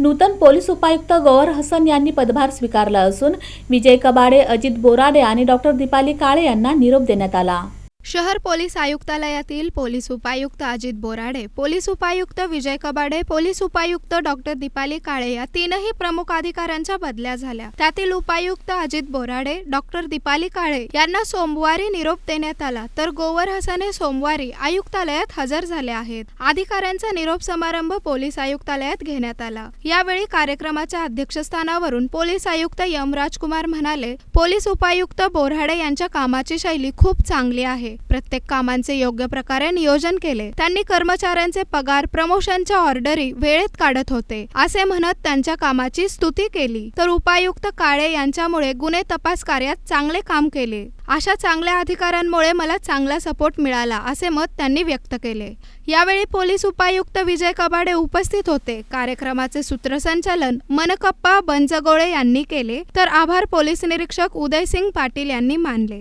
नूतन police उपायुक्त गौर हसन यांनी पदभार स्वीकारला असून विजय कबाडे अजित बोराडे आणि डॉक्टर दीपाली काळे यांना निरोप देण्यात आला. शहर पोलीस आयुक्तालयातील पोलीस उपायुक्त अजित बोराडे पोलीस उपायुक्त विजय कबाडे पोलीस उपायुक्त डॉक्टर दीपाली काळे या तीनही प्रमुख अधिकाऱ्यांच्या बदल्या झाल्या. त्यातील उपायुक्त अजित बोराडे डॉक्टर दीपाली काळे यांना सोमवारी निरोप देण्यात आला तर गोवर हसन हे सोमवारी आयुक्तालयात हजर झाले आहेत. अधिकाऱ्यांचा निरोप समारंभ पोलीस आयुक्तालयात घेण्यात आला. यावेळी कार्यक्रमाच्या अध्यक्षस्थानावरून पोलीस आयुक्त यम राजकुमार म्हणाले पोलीस उपायुक्त बोराडे यांच्या कामाची शैली खूप चांगली आहे. प्रत्येक कामांचे योग्य प्रकारे नियोजन केले. त्यांनी कर्मचाऱ्यांचे पगार प्रमोशनच्या ऑर्डरी वेळेत काढत होते. असे म्हणत त्यांच्या कामाची स्तुती केली. तर उपायुक्त काळे यांच्यामुळे गुन्हे तपास कार्यात चांगले काम केले. अशा चांगल्या अधिकाऱ्यांमुळे मला चांगला सपोर्ट मिळाला असे मत त्यांनी व्यक्त केले. यावेळी पोलीस उपायुक्त विजय कबाडे उपस्थित होते. कार्यक्रमाचे सूत्रसंचालन मनकप्पा बंजगोळे यांनी केले. तर आभार पोलीस निरीक्षक उदयसिंग पाटील यांनी मानले.